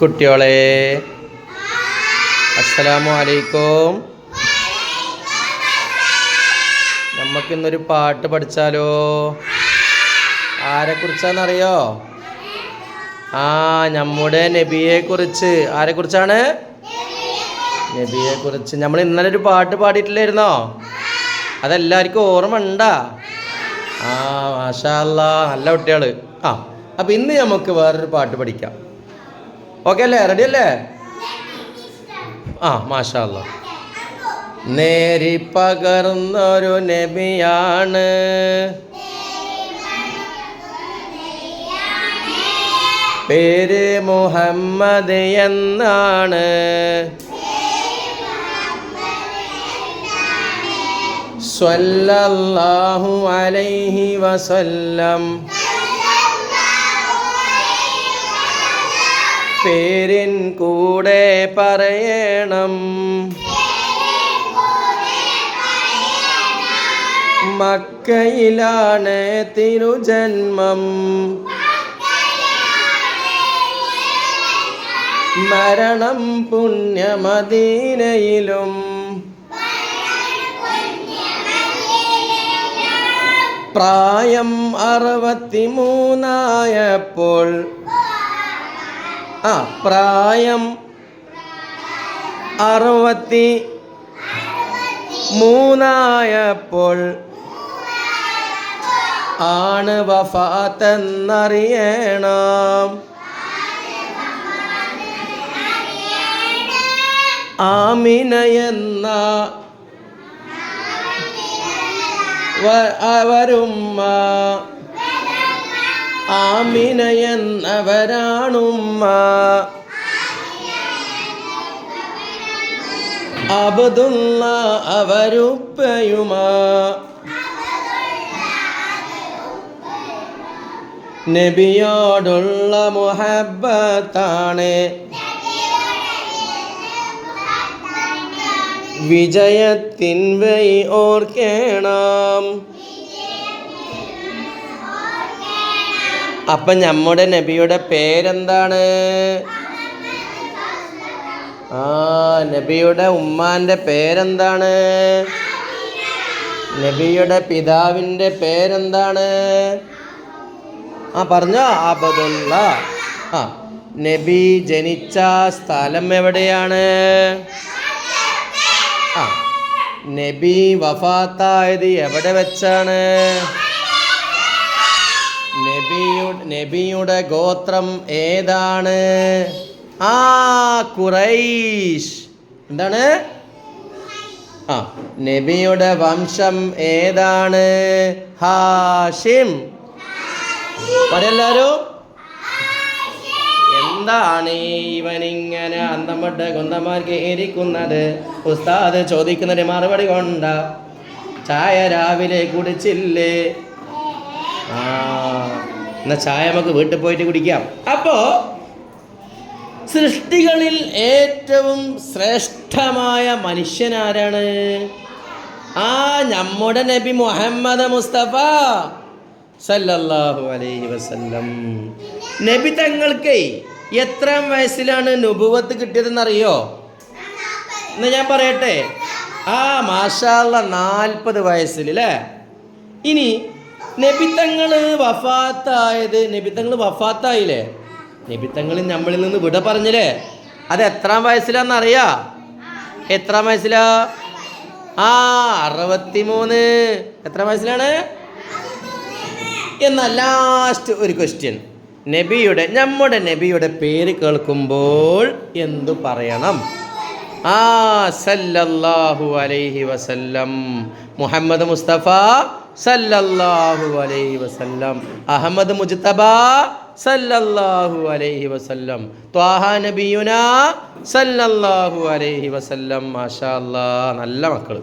കുട്ടിയോളെ അസ്സലാമു അലൈക്കും നമുക്കിന്നൊരു പാട്ട് പഠിച്ചാലോ? ആരെക്കുറിച്ചാണെന്നറിയോ ആ നമ്മുടെ നബിയെ കുറിച്ച് ആരെ കുറിച്ചാണ് നബിയെ കുറിച്ച് നമ്മൾ ഇന്നലെ ഒരു പാട്ട് പാടിയിട്ടില്ലായിരുന്നോ? അതെല്ലാവർക്കും ഓർമ്മ ഉണ്ടാ ആ മാഷാ നല്ല കുട്ടികൾ ആ അപ്പം ഇന്ന് നമുക്ക് വേറൊരു പാട്ട് പഠിക്കാം. ഓക്കെ അല്ലേ? റെഡി അല്ലേ? ആ മാഷാല്ല നേരി പകർന്നൊരു നബിയാണ്. പേര് മുഹമ്മദ് എന്നാണ്. സ്വല്ലല്ലാഹു അലൈഹി വസല്ലം. പേരിൻ കൂടെ പറയണം. മക്കയിലാണ് തിരുജന്മം. മരണം പുണ്യമദീനയിലും. പ്രായം അറുപത്തിമൂന്നായപ്പോൾ ആ പ്രായം അറുപത്തി മൂന്നായപ്പോൾ ആണ് വഫാത്തെന്നറിയണം. ആമിന എന്ന വ- അവരുമ്മ ആമിന എന്നവരാണുമ്മ അബദുള്ള അവരുപ്പയുമാ. നബിയോടുള്ള മുഹബത്താണ് വിജയത്തിൻ വൈ ഓർക്കണം. അപ്പൊ നമ്മുടെ നബിയുടെ പേരെന്താണ്? ആ നബിയുടെ ഉമ്മാന്റെ പേരെന്താണ്? നബിയുടെ പിതാവിന്റെ പേരെന്താണ്? ആ പറഞ്ഞോ. അബദുള്ള. ആ നബി ജനിച്ച സ്ഥലം എവിടെയാണ്? ആ നബി വഫാത്തായത് എവിടെ വെച്ചാണ്? നബിയുടെ നബിയുടെ ഗോത്രം ഏതാണ്? ആ കുറൈഷ് എന്താണ്? ആ നബിയുടെ വംശം ഏതാണ്? ഹാഷിം. പറയെല്ലാരും എന്താണ് ഇവനിങ്ങനെ അന്തംപെട്ട കുന്തമാർക്ക് ഇരിക്കുന്നത് ഉസ്താദ് ചോദിക്കുന്നതിന് മറുപടി കൊണ്ട. ചായ രാവിലെ കുടിച്ചില്ലേ? ആ ചായ നമുക്ക് വീട്ടിൽ പോയിട്ട് കുടിക്കാം. അപ്പോ സൃഷ്ടികളിൽ ഏറ്റവും ശ്രേഷ്ഠമായ മനുഷ്യനാരാണ്? ആ നമ്മുടെ നബി മുഹമ്മദ് മുസ്തഫ സല്ലല്ലാഹു അലൈഹി വസല്ലം. നബി തങ്ങൾക്ക് എത്ര വയസ്സിലാണ് നുബുവത്ത് കിട്ടിയതെന്നറിയോ? എന്ന് ഞാൻ പറയട്ടെ. ആ മാഷാള്ള നാൽപ്പത് വയസ്സിൽ അല്ലേ ഇനി നബിത്തങ്ങൾ വഫാത്തായത് നബിത്തങ്ങൾ വഫാത്തായില്ലേ? നബിത്തങ്ങൾ നമ്മളിൽ നിന്ന് വിട പറഞ്ഞില്ലേ? അത് എത്രാം വയസ്സിലാന്നറിയാ? എത്രാം വയസ്സിലാ? ആ അറുപത്തിമൂന്ന്. എത്ര വയസ്സിലാണ്? എന്നാൽ ലാസ്റ്റ് ഒരു ക്വസ്റ്റ്യൻ നബിയുടെ നമ്മുടെ നബിയുടെ പേര് കേൾക്കുമ്പോൾ എന്തു പറയണം? ആ സല്ലല്ലാഹു അലൈഹി വസല്ലം. മുഹമ്മദ് മുസ്തഫ സല്ലല്ലാഹു അലൈഹി വസല്ലം. അഹമ്മദ് മുജ്തബ സല്ലല്ലാഹു അലൈഹി വസല്ലം. ത്വാഹ നബിയുന സല്ലല്ലാഹു അലൈഹി വസല്ലം. മാഷാ അല്ലാ നല്ല മക്കൾ